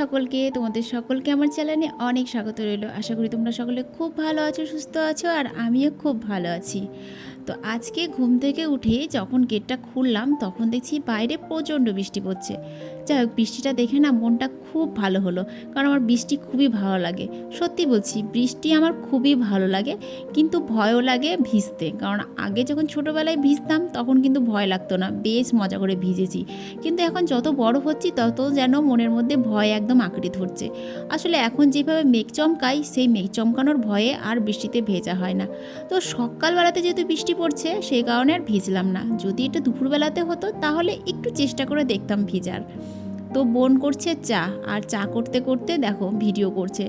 সকলকে, তোমাদের সকলকে আমার চ্যানেলে অনেক স্বাগত রইল। আশা করি তোমরা সকলে খুব ভালো আছো, সুস্থ আছো, আর আমিও খুব ভালো আছি। তো আজকে ঘুম থেকে উঠে যখন গেটটা খুললাম, তখন দেখছি বাইরে প্রচণ্ড বৃষ্টি পড়ছে। যাই হোক বৃষ্টিটা দেখে না মনটা খুব ভালো হলো। কারণ আমার বৃষ্টি খুবই ভালো লাগে। সত্যি বলছি, বৃষ্টি আমার খুবই ভালো লাগে, কিন্তু ভয়ও লাগে ভিজতে। কারণ আগে যখন ছোটোবেলায় ভিজতাম, তখন কিন্তু ভয় লাগতো না। বেশ মজা করে ভিজেছি। কিন্তু এখন যত বড় হচ্ছি, তত যেন মনের মধ্যে ভয় একদম আঁকড়ে ধরছে। আসলে এখন যেভাবে মেঘ চমকাই, সেই মেঘ চমকানোর ভয়ে আর বৃষ্টিতে ভেজা হয় না। তো সকালবেলাতে যেহেতু বৃষ্টি পড়ছে, সেই কারণে আর ভিজলাম না। যদি এটা দুপুরবেলাতে হতো, তাহলে একটু চেষ্টা করে দেখতাম ভিজার। তো বোন করছে চা আর চা করতে করতে দেখো ভিডিও করছে।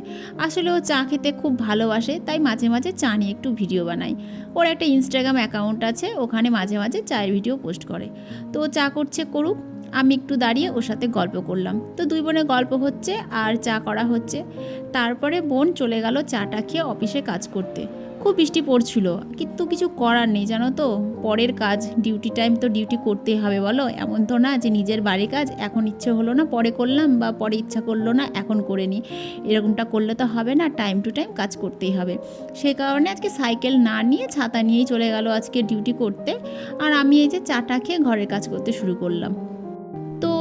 আসলে ও চা খেতে খুব ভালোবাসে, তাই মাঝে মাঝে চা নিয়ে একটু ভিডিও বানাই। ওর একটা ইনস্টাগ্রাম অ্যাকাউন্ট আছে, ওখানে মাঝে মাঝে চায়ের ভিডিও পোস্ট করে। তো চা করছে করুক, আমি একটু দাঁড়িয়ে ওর সাথে গল্প করলাম। তো দুই বোনে গল্প হচ্ছে আর চা করা হচ্ছে। তারপরে বোন চলে গেল চাটা খেয়ে অফিসে কাজ করতে। খুব বৃষ্টি পড়ছিল, কিন্তু কিছু করার নেই, জানো তো? পরের কাজ ডিউটি টাইম তো ডিউটি করতেই হবে, বলো? এমন তো না যে নিজের বাড়ির কাজ এখন ইচ্ছে হলো না, পরে করলাম বা পরে ইচ্ছা করল না, এখন করে নিই এরকমটা করলে তো হবে না টাইম টু টাইম কাজ করতেই হবে। সেই কারণে আজকে সাইকেল না নিয়ে ছাতা নিয়েই চলে গেল আজকে ডিউটি করতে। আর আমি এই যে চাটা খেয়ে ঘরের কাজ করতে শুরু করলাম।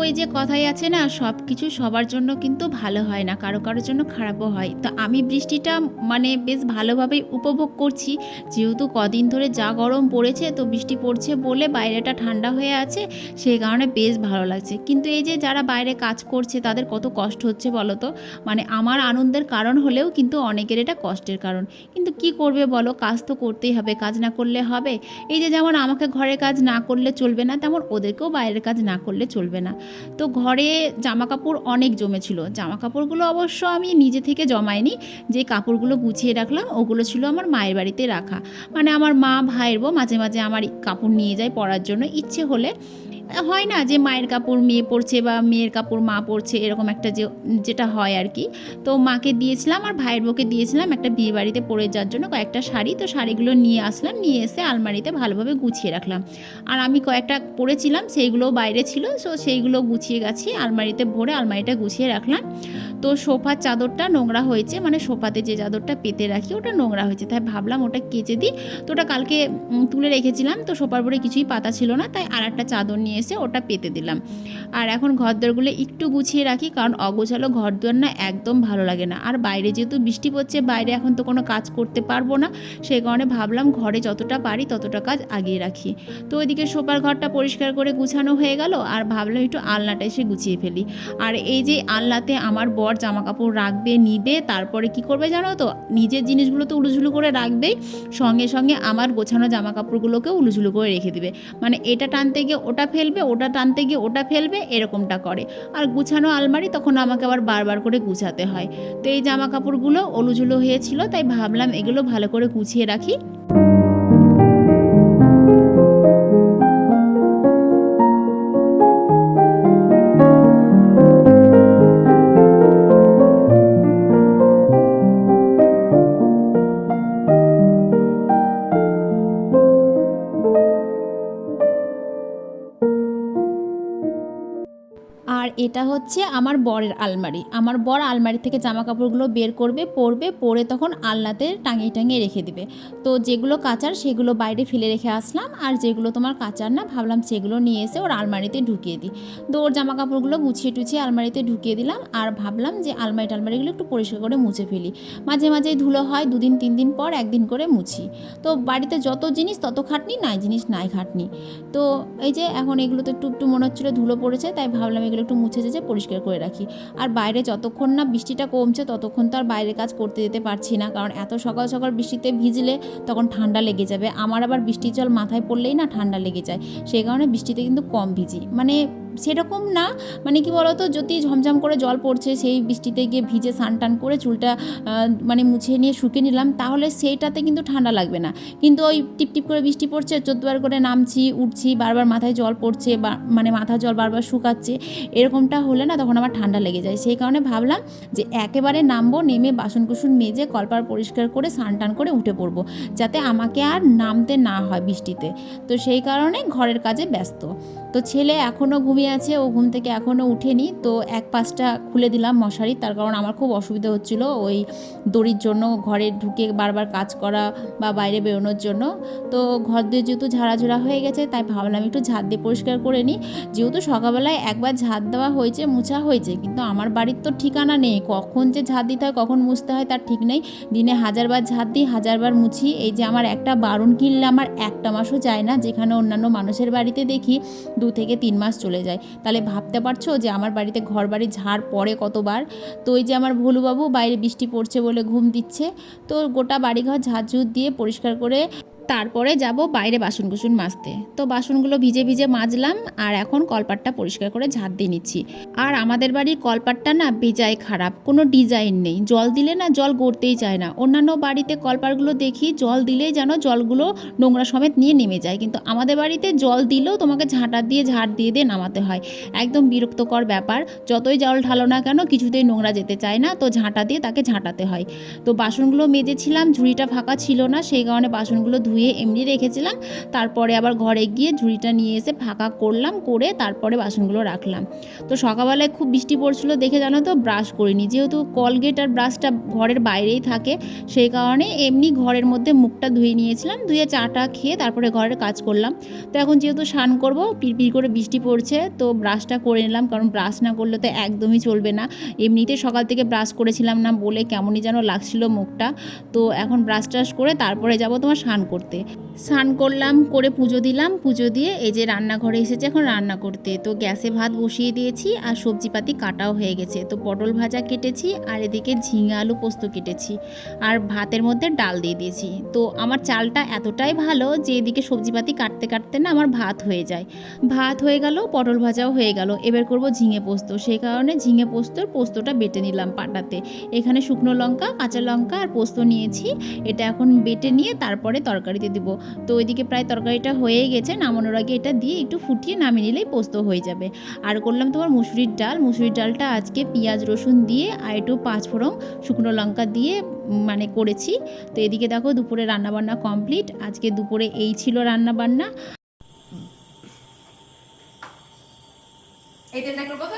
ওই যে কথাই আছে না সব কিছু সবার জন্য কিন্তু ভালো হয় না, কারও কারোর জন্য খারাপও হয়। তো আমি বৃষ্টিটা মানে বেশ ভালোভাবেই উপভোগ করছি, যেহেতু কদিন ধরে যা গরম পড়েছে তো বৃষ্টি পড়ছে বলে বাইরেটা ঠান্ডা হয়ে আছে, সেই কারণে বেশ ভালো লাগছে। কিন্তু এই যে যারা বাইরে কাজ করছে তাদের কত কষ্ট হচ্ছে বলো তো? মানে আমার আনন্দের কারণ হলেও কিন্তু অনেকের এটা কষ্টের কারণ। কিন্তু কি করবে বলো? কাজ তো করতেই হবে, কাজ না করলে হবে। এই যে যেমন আমাকে ঘরের কাজ না করলে চলবে না, তেমন ওদেরকেও বাইরের কাজ না করলে চলবে না। তো ঘরে জামা কাপড় অনেক জমেছিল। জামা কাপড়গুলো অবশ্য আমি নিজে থেকে জমাইনি, যে কাপড়গুলো গুছিয়ে রাখলাম ওগুলো ছিল আমার মায়ের বাড়িতে রাখা। মানে আমার মা, ভাইয়ের বউ মাঝে মাঝে আমার কাপড় নিয়ে যায় পরার জন্য। ইচ্ছে হলে হয় না যে মায়ের কাপড় মেয়ে পরছে বা মেয়ের কাপড় মা পরছে, এরকম একটা যে, যেটা হয় আর কি। তো মাকে দিয়েছিলাম আর ভাইয়ের বউকে দিয়েছিলাম একটা বিয়ে বাড়িতে পরে যাওয়ার জন্য কয়েকটা শাড়ি। তো শাড়িগুলো নিয়ে আসলাম, নিয়ে এসে আলমারিতে ভালোভাবে গুছিয়ে রাখলাম। আর আমি কয়েকটা পরেছিলাম, সেইগুলো বাইরে ছিল, সো সেইগুলো গুছিয়ে গেছি, আলমারিতে ভরে আলমারিটা গুছিয়ে রাখলাম। তো সোফার চাদরটা নোংরা হয়েছে মানে সোফাতে যে চাদরটা পেতে রাখি ওটা নোংরা হয়েছে, তাই ভাবলাম ওটা কেচে দিই। তো ওটা কালকে তুলে রেখেছিলাম, তো সোফার পরে কিছুই পাতা ছিল না, তাই আর একটা চাদর নিয়ে এসে ওটা পেতে দিলাম। আর এখন ঘরদোরগুলো একটু গুছিয়ে রাখি, কারণ অগোছালো ঘরদোর না একদম ভালো লাগে না। আর বাইরে যেহেতু বৃষ্টি পড়ছে, বাইরে এখন তো কোনো কাজ করতে পারব না। সেই কারণে ভাবলাম ঘরে যতটা পারি ততটা কাজ আগিয়ে রাখি। তো ওইদিকে সোফার ঘরটা পরিষ্কার করে গুছানো হয়ে গেল, আর ভাবলাম একটু আলনাটা এসে গুছিয়ে ফেলি। আর এই যে আলনাতে আমার বর জামা কাপড় রাখবে, নিবে, তারপরে কি করবে জানো তো? নিজের জিনিসগুলো তো উলুঝুলু করে রাখবেই, সঙ্গে সঙ্গে আমার গোছানো জামা কাপড়গুলোকেও উলুঝুলু করে রেখে দিবে। মানে এটা টানতে গিয়ে ওটা ফেলবে, ওটা টানতে গিয়ে ওটা ফেলবে, এরকমটা করে। আর গুছানো আলমারি তখন আমাকে আবার বারবার করে গুছাতে হয়। তো এই জামা কাপড়গুলো অলুঝুলো হয়েছিল, তাই ভাবলাম এগুলো ভালো করে গুছিয়ে রাখি। আর এটা হচ্ছে আমার বরের আলমারি। আমার বর আলমারি থেকে জামা কাপড়গুলো বের করবে, পরবে, পরে তখন আলনাতে টাঙিয়ে টাঙিয়ে রেখে দিবে। তো যেগুলো কাচার সেগুলো বাইরে ফেলে রেখে আসলাম, আর যেগুলো তোমার কাচার না, ভাবলাম সেগুলো নিয়ে এসে ওর আলমারিতে ঢুকিয়ে দিই। তো ওর জামা কাপড়গুলো গুছিয়ে টুছিয়ে আলমারিতে ঢুকিয়ে দিলাম, আর ভাবলাম যে আলমারি টালমারিগুলো একটু পরিষ্কার করে মুছে ফেলি। মাঝে মাঝে ধুলো হয়, দুদিন, তিন দিন পর একদিন করে মুছি। তো বাড়িতে যত জিনিস তত খাটনি, নাই জিনিস, নাই খাটনি। তো এই যে এখন এগুলো তো একটু একটু মনে হচ্ছিল ধুলো পড়েছে, তাই ভাবলাম এগুলো একটু মুছে যেছে পরিষ্কার করে রাখি। আর বাইরে যতক্ষণ না বৃষ্টিটা কমছে, ততক্ষণ তো আর বাইরে কাজ করতে যেতে পারছি না। কারণ এত সকাল সকাল বৃষ্টিতে ভিজলে তখন ঠান্ডা লেগে যাবে। আমার আবার বৃষ্টির জল মাথায় পড়লেই না ঠান্ডা লেগে যায়। সেই কারণে বৃষ্টিতে কিন্তু কম ভিজি। মানে সেরকম না। মানে কি বলতো, যদি ঝমঝম করে জল পড়ছে, সেই বৃষ্টিতে গিয়ে ভিজে স্নান টান করে চুলটা মানে মুছে নিয়ে শুকিয়ে নিলাম, তাহলে সেইটাতে কিন্তু ঠান্ডা লাগবে না। কিন্তু ওই টিপ টিপ করে বৃষ্টি পড়ছে, চোদ্দবার করে নামছি, উঠছি, বারবার মাথায় জল পড়ছে, বা মানে মাথা জল বারবার শুকাচ্ছে, এরকমটা হলে না তখন আমার ঠান্ডা লেগে যায়। সেই কারণে ভাবলাম যে একেবারে নামবো, নেমে বাসন কুসন মেজে কলপার পরিষ্কার করে স্নান টান করে উঠে পড়ব, যাতে আমাকে আর নামতে না হয় বৃষ্টিতে। তো সেই কারণে ঘরের কাজে ব্যস্ত। তো ছেলে এখনও ঘুমিয়ে ঘুমিয়ে আছে, ও ঘুম থেকে এখনও উঠেনি। তো এক পাশটা খুলে দিলাম মশারি, তার কারণ আমার খুব অসুবিধা হচ্ছিল ওই দড়ির জন্য, ঘরে ঢুকে বারবার কাজ করা বা বাইরে বেরোনোর জন্য। তো ঘর দিয়ে যেহেতু ঝাড়াঝোড়া হয়ে গেছে, তাই ভাবলাম একটু ঝাড় দিয়ে পরিষ্কার করে নিই। যেহেতু সকালবেলায় একবার ঝাড় দেওয়া হয়েছে, মুছা হয়েছে, কিন্তু আমার বাড়ির তো ঠিকানা নেই। কখন যে ঝাড় দিতে হয়, কখন মুছতে হয়, তার ঠিক নেই। দিনে হাজারবার ঝাড় দিই, হাজারবার মুছি। এই যে আমার একটা বারণ কিনলে আমার একটা মাসও যায় না, যেখানে অন্যান্য মানুষের বাড়িতে দেখি দু থেকে তিন মাস চলে যায়। তাহলে ভাবতে পারছ যে আমার বাড়িতে ঘর বাড়ি ঝাড় পড়ে কতবার? তো ওই যে আমার ভুলুবাবু বাইরে বৃষ্টি পড়ছে বলে ঘুম দিচ্ছে। তো গোটা বাড়িঘর ঝাড়ঝুড় দিয়ে পরিষ্কার করে তারপরে যাব বাইরে বাসন কুসুন মাজতে। তো বাসনগুলো ভিজে ভিজে মাজলাম আর এখন কলপাটটা পরিষ্কার করে ঝাড় দিয়ে নিচ্ছি। আর আমাদের বাড়ির কলপাটটা না বেজায় খারাপ, কোনো ডিজাইন নেই। জল দিলে না জল গড়তেই চায় না। অন্যান্য বাড়িতে কলপাটগুলো দেখি জল দিলেই যেন জলগুলো নোংরা সমেত নিয়ে নেমে যায়। কিন্তু আমাদের বাড়িতে জল দিলেও তোমাকে ঝাঁটা দিয়ে ঝাড় দিয়ে দিয়ে নামাতে হয়। একদম বিরক্তকর ব্যাপার। যতই জল ঢালো না কেন কিছুতেই নোংরা যেতে চায় না, তো ঝাঁটা দিয়ে তাকে ঝাঁটাতে হয়। তো বাসনগুলো মেজেছিলাম, ঝুড়িটা ফাঁকা ছিল না, সেই কারণে বাসনগুলো ধুয়ে এমনি রেখেছিলাম। তারপরে আবার ঘরে গিয়ে ঝুড়িটা নিয়ে এসে ফাঁকা করলাম, করে তারপরে বাসনগুলো রাখলাম। তো সকালবেলায় খুব বৃষ্টি পড়ছিল দেখে জানো তো ব্রাশ করিনি। যেহেতু কলগেট আর ব্রাশটা ঘরের বাইরেই থাকে, সেই কারণে এমনি ঘরের মধ্যে মুখটা ধুয়ে নিয়েছিলাম, ধুয়ে চাটা খেয়ে তারপরে ঘরের কাজ করলাম। তো এখন যেহেতু স্নান করব পিরপির করে বৃষ্টি পড়ছে, তো ব্রাশটা করে নিলাম, কারণ ব্রাশ না করলে তো একদমই চলবে না। এমনিতে সকাল থেকে ব্রাশ করেছিলাম না বলে কেমনই যেন লাগছিল মুখটা। তো এখন ব্রাশ টাশ করে তারপরে যাব তোমার স্নান করতে। স্নান করলাম, করে পুজো দিলাম, পুজো দিয়ে এই যে রান্নাঘরে এসেছে, এখন রান্না করতে। তো গ্যাসে ভাত বসিয়ে দিয়েছি আর সবজিপাতি কাটাও হয়ে গেছে। তো পটল ভাজা কেটেছি আর এদিকে ঝিঙে আলু পোস্ত কেটেছি আর ভাতের মধ্যে ডাল দিয়ে দিয়েছি। তো আমার চালটা এতটাই ভালো যে এদিকে সবজিপাতি কাটতে কাটতে না আমার ভাত হয়ে যায়। ভাত হয়ে গেল, পটল ভাজাও হয়ে গেল। এবার করব ঝিঙে পোস্ত। সেই কারণে ঝিঙে পোস্তর পোস্তটা বেটে নিলাম পাটাতে। এখানে শুকনো লঙ্কা, কাঁচা লঙ্কা আর পোস্ত নিয়েছি। এটা এখন বেটে নিয়ে তারপরে তরকারিতে দিব। তো ওইদিকে প্রায় তরকারিটা হয়ে গেছে নামানোর আগে এটা দিয়ে একটু ফুটিয়ে নামিয়ে নিলেই পোস্ত হয়ে যাবে। আর করলাম তোমার মুসুরির ডাল। মুসুরির ডালটা আজকে পেঁয়াজ রসুন দিয়ে আর একটু পাঁচফোড়ন শুকনো লঙ্কা দিয়ে মানে করেছি। তো এদিকে দেখো দুপুরে রান্নাবান্না কমপ্লিট। আজকে দুপুরে এই ছিল রান্নাবান্না। এই তেলটা করব তো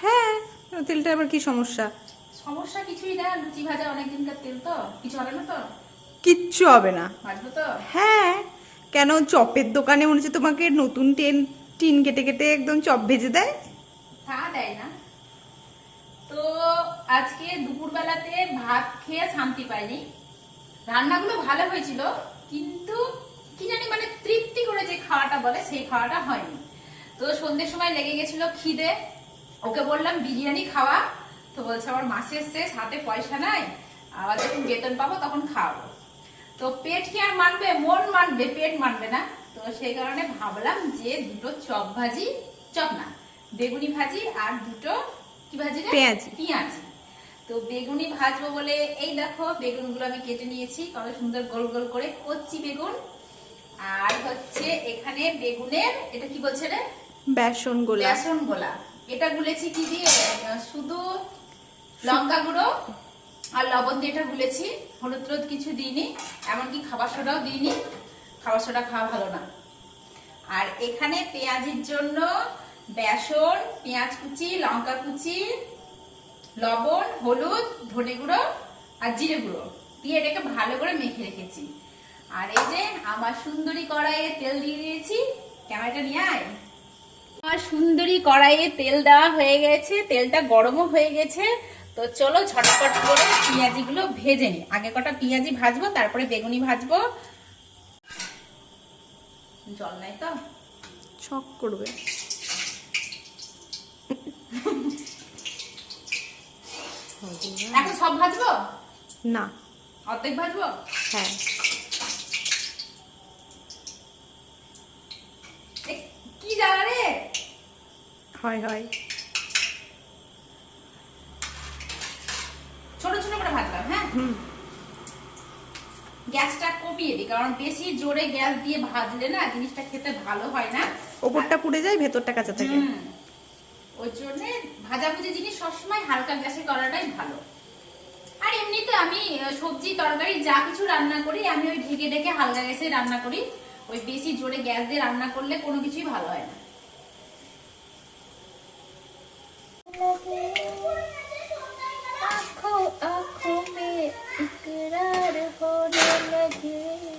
হ্যাঁ তেলটা আবার কি সমস্যা? সমস্যা কিছুই না লুচি ভাজা অনেক দিনকার তেল তো কিছু হবে না তো? কিচ্ছু হবে না। হ্যাঁ কেন চপের দোকানে মনে হচ্ছে তোমাকে নতুন টেন টিন কেটে কেটে একদম চপ ভেজে দেয়? তা দেয় না। তো আজকে দুপুরবেলাতে ভাত খেয়ে শান্তি পাইনি। রান্নাগুলো ভালো হয়েছিল কিন্তু কি জানি মানে তৃপ্তি করে যে খাওয়াটা বলে সেই খাওয়াটা হয়নি। তো সন্ধ্যের সময় লেগে গেছিল খিদে। ওকে বললাম বিরিয়ানি খাওয়া? তো বলছে আমার মাসের শেষ হাতে পয়সা নাই আবার যখন বেতন পাবো তখন খাওয়াবো। তো পেট কি আর মানবে? মন মানবে পেট মানবে না। তো সেই কারণে ভাবলাম যে দুটো চপ ভাজি চপ না বেগুনি ভাজি আর দুটো কি ভাজি? পেঁয়াজি। পেঁয়াজি। তো বেগুনি ভাজবো বলে এই দেখো বেগুনগুলো আমি কেটে নিয়েছি কত সুন্দর গোল গোল করে কচ্ছি বেগুন। আর হচ্ছে এখানে বেগুনের এটা কি বলছে রে? বেসন গোলা। বেসন গোলা। এটা গুলেছি কি দিয়ে? শুধু লঙ্কা গুঁড়ো আর লবণ দিয়ে এটা গুলেছি। হলুদ টলুদ কিছু দিইনি, এমনকি খাবার সোডাও দিইনি। খাবার সোডা খাওয়া ভালো না। আর এখানে পেঁয়াজির জন্য বেসন, পেঁয়াজ কুচি, লঙ্কা কুচি, লবণ, হলুদ, ধনে গুঁড়ো আর জিরে গুঁড়ো দিয়ে এটাকে ভালো করে মেখে রেখেছি। আর এই যে আমার সুন্দরী কড়াইয়ে তেল দিয়ে দিয়েছি, ক্যামেরাটা নিয়ে আয়। আমার সুন্দরী কড়াইয়ে তেল দেওয়া হয়ে গেছে, তেলটা গরমও হয়ে গেছে। তো চলো ঝটপট করে পেঁয়াজিগুলো ভেজে নি আগে কটা পেঁয়াজি ভাজবো তারপরে বেগুনি ভাজবো। জল নাই তো? ছক করবে। এখন সব ভাজবো? না। অর্ধেক ভাজবো? হ্যাঁ। কি জ্বালা রে? হয় হয় ছোট ছোট করে ভাজলাম হ্যাঁ হুম গ্যাসটা কমিয়ে দিই কারণ বেশি জোরে গ্যাস দিয়ে ভাজলে না জিনিসটা খেতে ভালো হয় না। ওপরটা পুড়ে যায় ভেতরটা কাঁচা থাকে। ওই জন্য ভাজাভুজি জিনিস সবসময় হালকা গ্যাসে করাটাই ভালো। আর এমনিতে আমি সবজি তরকারি যা কিছু রান্না করি আমি ওই ঢেকে ঢেকে হালকা গ্যাসে রান্না করি। ওই বেশি জোরে গ্যাস দিয়ে রান্না করলে কোনো কিছুই ভালো হয় না। あこあこめいくらるほどない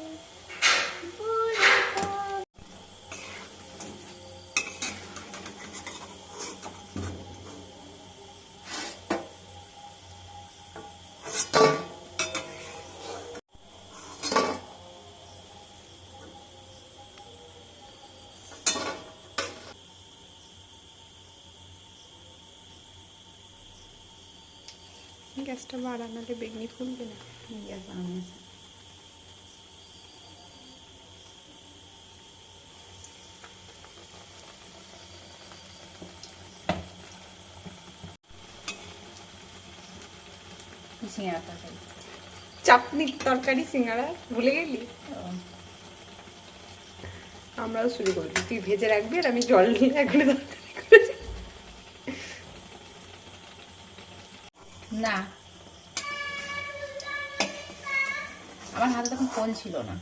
গ্যাসটা বাড়া নাহলে বেগনি ফুলবে না। সিঙ্গারা তরকারি চাটনির তরকারি সিঙ্গারা? ভুলে গেলি? আমরাও শুরু করবি তুই ভেজে রাখবি আর আমি জল নিয়ে এখন না। ফোন ছিল না।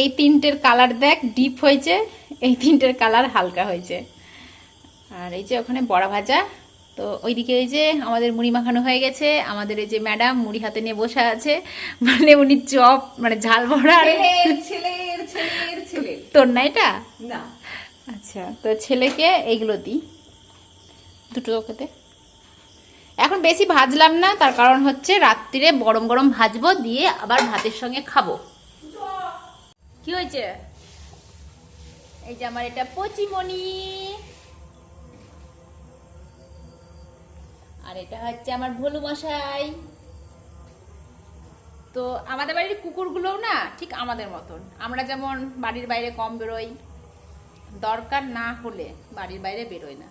এই তিনটের কালার দেখ ডিপ হয়েছে এই তিনটের কালার হালকা হয়েছে। আর এই যে ওখানে বড়া ভাজা তো ওইদিকে ওই যে আমাদের মুড়ি মাখানো হয়ে গেছে আমাদের এই যে ম্যাডাম মুড়ি হাতে নিয়ে বসে আছে মানে উনি চপ মানে ঝাল ভরা। তোর না এটা? না। আচ্ছা তো ছেলেকে এইগুলো দিই দুটো খেতে এখন বেশি ভাজলাম না তার কারণ হচ্ছে রাত্রিরে গরম গরম ভাজবো দিয়ে আবার ভাতের সঙ্গে খাব। কি হয়েছে? এই যে আমার এটা পচিমণি আর এটা হচ্ছে আমার ভোলু মশাই তো আমাদের বাড়ির কুকুরগুলোও না ঠিক আমাদের মতন। আমরা যেমন বাড়ির বাইরে কম বেরোই, দরকার না হলে বাড়ির বাইরে বেরোয় না।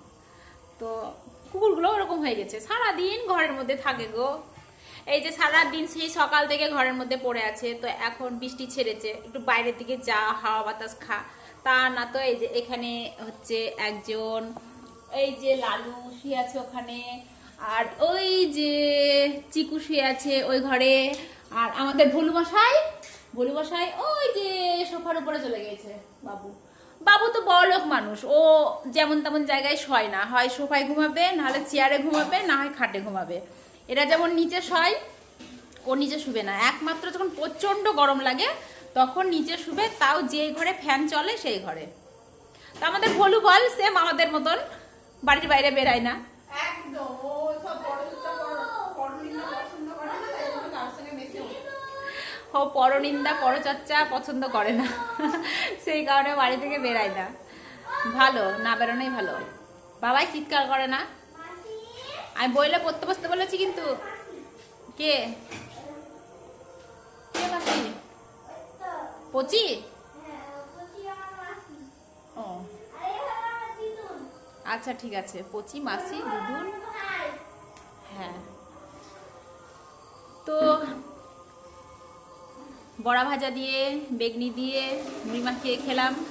তো কুকুরগুলো ওরকম হয়ে গেছে। সারাদিন ঘরের মধ্যে থাকে গো। এই যে সারা দিন সেই সকাল থেকে ঘরের মধ্যে পড়ে আছে, তো এখন বৃষ্টি ছেড়েছে, একটু বাইরের দিকে যা, হাওয়া বাতাস খা। তা না তো এই যে এখানে হচ্ছে একজন, এই যে লালু শুয়ে আছে ওখানে। আর ওই যে চিকু শুয়ে আছে ওই ঘরে। আর আমাদের ভুলু মশাই ভুলু মশাই ওই যে সোফার উপরে চলে গেছে বাবু। বাবু তো বড় লোক মানুষ, ও যেমন তেমন জায়গায় শয় না। হয় সোফায় ঘুমাবে, নাহলে চেয়ারে ঘুমাবে, না হয় খাটে ঘুমাবে। এরা যেমন নিচে শয়, ও নিচে শুবে না। একমাত্র যখন প্রচণ্ড গরম লাগে, তখন নিচে শুবে, তাও যে ঘরে ফ্যান চলে, সেই ঘরে। তো আমাদের ভলু বল সেম আমাদের মতন, বাড়ির বাইরে বেরায় না। একদম ও সব বড় চুচা পড়নিন্দা পছন্দ করে না তাই জন্য কার সঙ্গে মেশে ও পরনিন্দা, পরচর্চা পছন্দ করে না। সেই কারণে বাড়ি থেকে বেরায় না। ভালো, না বেরোনোই ভালো। বাবাই চিৎকার করে না। আমি বইলে পড়তে বসতে বলেছি কিন্তু। কে? কে পচি? ও। আচ্ছা ঠিক আছে। পচি, মাসি দুদুন হ্যাঁ। তো বড়া ভাজা দিয়ে, বেগনি দিয়ে, মুড়ি খেয়ে খেলাম।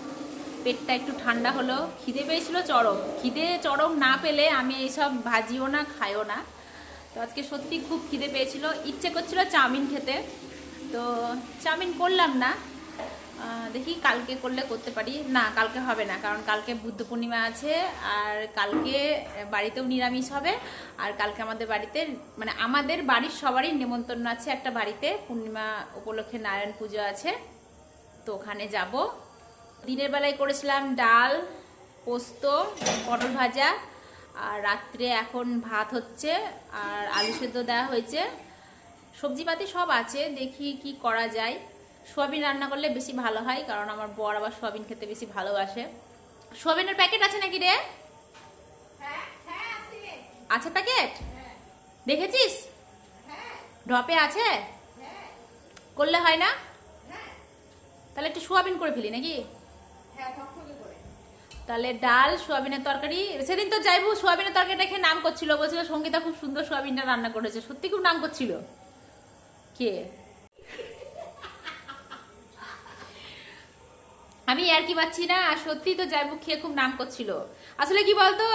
পেটটা একটু ঠান্ডা হলো। খিদে পেয়েছিল চরম। খিদে চরম না পেলে আমি এইসব ভাজিও না, খাইও না। তো আজকে সত্যি খুব খিদে পেয়েছিল। ইচ্ছে করছিল চাউমিন খেতে। তো চাউমিন করলাম না। দেখি কালকে করলে করতে পারি। না, কালকে হবে না, কারণ কালকে বুদ্ধ পূর্ণিমা আছে, আর কালকে বাড়িতেও নিরামিষ হবে, আর কালকে আমাদের বাড়িতে মানে আমাদের বাড়ির সবারই নেমন্তন্ন আছে একটা বাড়িতে, পূর্ণিমা উপলক্ষে নারায়ণ পুজো আছে, তো ওখানে যাব। দিনের বেলায় করেছিলাম ডাল, পোস্ত, পটল ভাজা, আর রাত্রে এখন ভাত হচ্ছে, আর আলু সেদ্ধ দেওয়া হয়েছে। সবজিপাতি সব আছে, দেখি কি করা যায়। সোয়াবিন রান্না করলে বেশি ভালো হয়, কারণ আমার বর আবার সোয়াবিন খেতে বেশি ভালোবাসে। সোয়াবিনের প্যাকেট আছে নাকি রে? আছে প্যাকেট? দেখেছিস? ড্রপে আছে? করলে হয় না? তাহলে একটু সোয়াবিন করে ফেলি নাকি? তাহলে ডাল, সোয়াবিনের তরকারি। সেদিন তো যাইবো, সোয়াবিনের তরকারি খেয়ে নাম করছিল, বলছিল সঙ্গীতা খুব সুন্দর সোয়াবিনটা রান্না করেছে। সত্যি খুব নাম করছিল। কে? আমি আর কি পাচ্ছি না, আর সত্যি তো যাইবো খেয়ে খুব নাম করছিল। আসলে কি বলতো,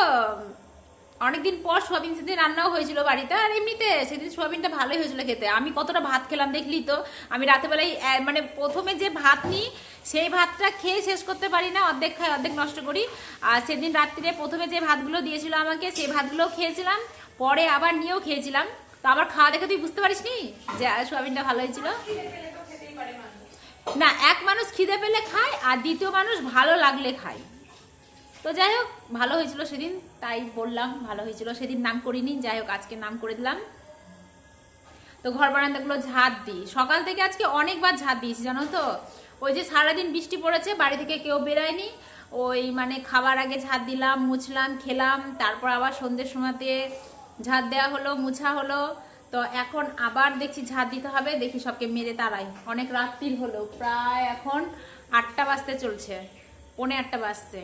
অনেকদিন পর সোয়াবিন সেদিন রান্নাও হয়েছিল বাড়িতে, আর এমনিতে সেদিন সোয়াবিনটা ভালোই হয়েছিল খেতে। আমি কতটা ভাত খেলাম দেখলি তো, আমি রাতেবেলায় মানে প্রথমে যে ভাত নিই, সেই ভাতটা খেয়ে শেষ করতে পারি না, অর্ধেক খাই, অর্ধেক নষ্ট করি। আর সেদিন রাত্রিরে প্রথমে যে ভাতগুলো দিয়েছিল আমাকে, সেই ভাতগুলোও খেয়েছিলাম, পরে আবার নিয়েও খেয়েছিলাম। তো আবার খাওয়া দেখে তুই বুঝতে পারিস নি যে সোয়াবিনটা ভালো হয়েছিল? না, এক মানুষ খিদে পেলে খায় আর দ্বিতীয় মানুষ ভালো লাগলে খায়। তো যাই হোক, ভালো হয়েছিল সেদিন, তাই বললাম ভালো হয়েছিল। সেদিন নাম করিনি, যাই হোক, আজকে নাম করে দিলাম। তো ঘর বারান্দাগুলো ঝাঁট দিই। সকাল থেকে আজকে অনেকবার ঝাঁট দিয়েছি, জানো তো? ওই যে সারাদিন বৃষ্টি পড়েছে, বাড়ি থেকে কেউ বেরোয়নি। ওই মানে খাবার আগে ঝাঁট দিলাম, মুছলাম, খেলাম, তারপর আবার সন্ধ্যের সময়তে ঝাঁট দেওয়া হলো, মুছা হলো। তো এখন আবার দেখছি ঝাঁট দিতে হবে, দেখি সবকে মেরে তারাই অনেক রাত্রির হলো, প্রায় এখন আটটা বাজতে চলছে, পৌনে আটটা বাজছে।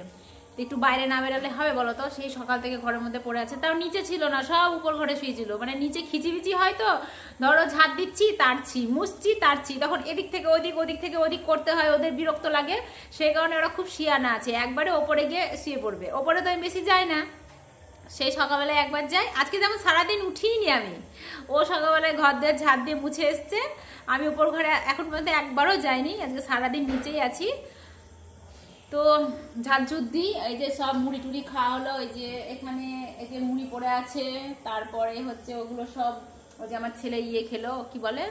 একটু বাইরে না বেরোলে হবে বলো তো সেই সকাল থেকে ঘরের মধ্যে পড়ে আছে। তাও নিচে ছিল না, সব উপর ঘরে শুয়েছিল মানে নিচে খিচিবিচি হয় তো? ধরো ঝাঁট দিচ্ছি তারছি মুছছি তারছি তখন এদিক থেকে ওদিক ওদিক থেকে ওদিক করতে হয়, ওদের বিরক্ত লাগে। সেই কারণে ওরা খুব শিয়ানা আছে। একবারে ওপরে গিয়ে শুয়ে পড়বে। ওপরে তো আমি বেশি যাই না। সেই সকালবেলায় একবার যাই। আজকে যেমন সারাদিন উঠিনি আমি, ও সকালবেলায় ঘর দিয়ে ঝাঁপ দিয়ে মুছে এসছে। আমি উপর ঘরে এখন পর্যন্ত একবারও যাইনি, আজকে সারাদিন নিচেই আছি। তো ঝাড়ঝুট দিই এই যে সব মুড়ি টুড়ি খাওয়া হলো এই যে এখানে এই যে মুড়ি পড়ে আছে, তারপরে হচ্ছে ওগুলো সব ওই যে আমার ছেলে ইয়ে খেলো, কি বলে?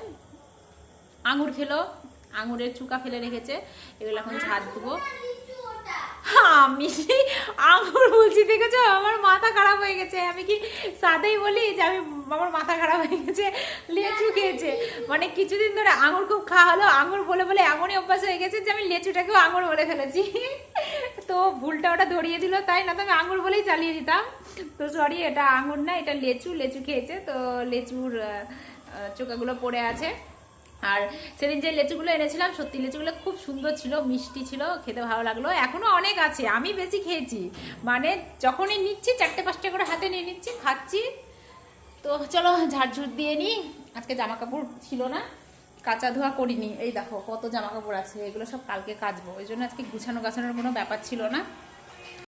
আঙুর খেলো, আঙুরের চুকা ফেলে রেখেছে, এগুলো এখন ঝাড় দেবো। আমি আঙুর বলছি, দেখেছ? আমার মাথা খারাপ হয়ে গেছে। আমি কি সাদাই বলি যে, আমি, আমার মাথা খারাপ হয়ে গেছে? লেচু খেয়েছে। মানে কিছুদিন ধরে আঙুর খুব খাওয়া হলো। আঙুর বলে বলে এমনই অভ্যাস হয়ে গেছে যে, আমি লেচুটাকেও আঙুর বলে ফেলেছি। তো ভুলটা ওটা ধরিয়ে দিল, তাই না? তো আমি আঙুর বলেই চালিয়ে দিতাম। তো সরি এটা আঙুর না, এটা লেচু। লেচু খেয়েছে, তো লেচুর চোকাগুলো পড়ে আছে। আর সেদিন যে লেচুগুলো এনেছিলাম, সত্যি লেচুগুলো খুব সুন্দর ছিল, মিষ্টি ছিল, খেতে ভালো লাগল। এখনও অনেক আছে, আমি বেশি খেয়েছি। মানে যখনই নিচ্ছি, চারটে, পাঁচটা করে হাতে নিয়ে নিচ্ছি, খাচ্ছি। তো চলো, ঝাড়ঝুট দিয়ে নিই। আজকে জামা কাপড় ছিল না, কাঁচা ধোয়া করিনি। এই দেখো, কত জামা কাপড় আছে, এগুলো সব কালকে কাচবো। ওই জন্য আজকে গুছানো গাছানোর কোনো ব্যাপার ছিল না।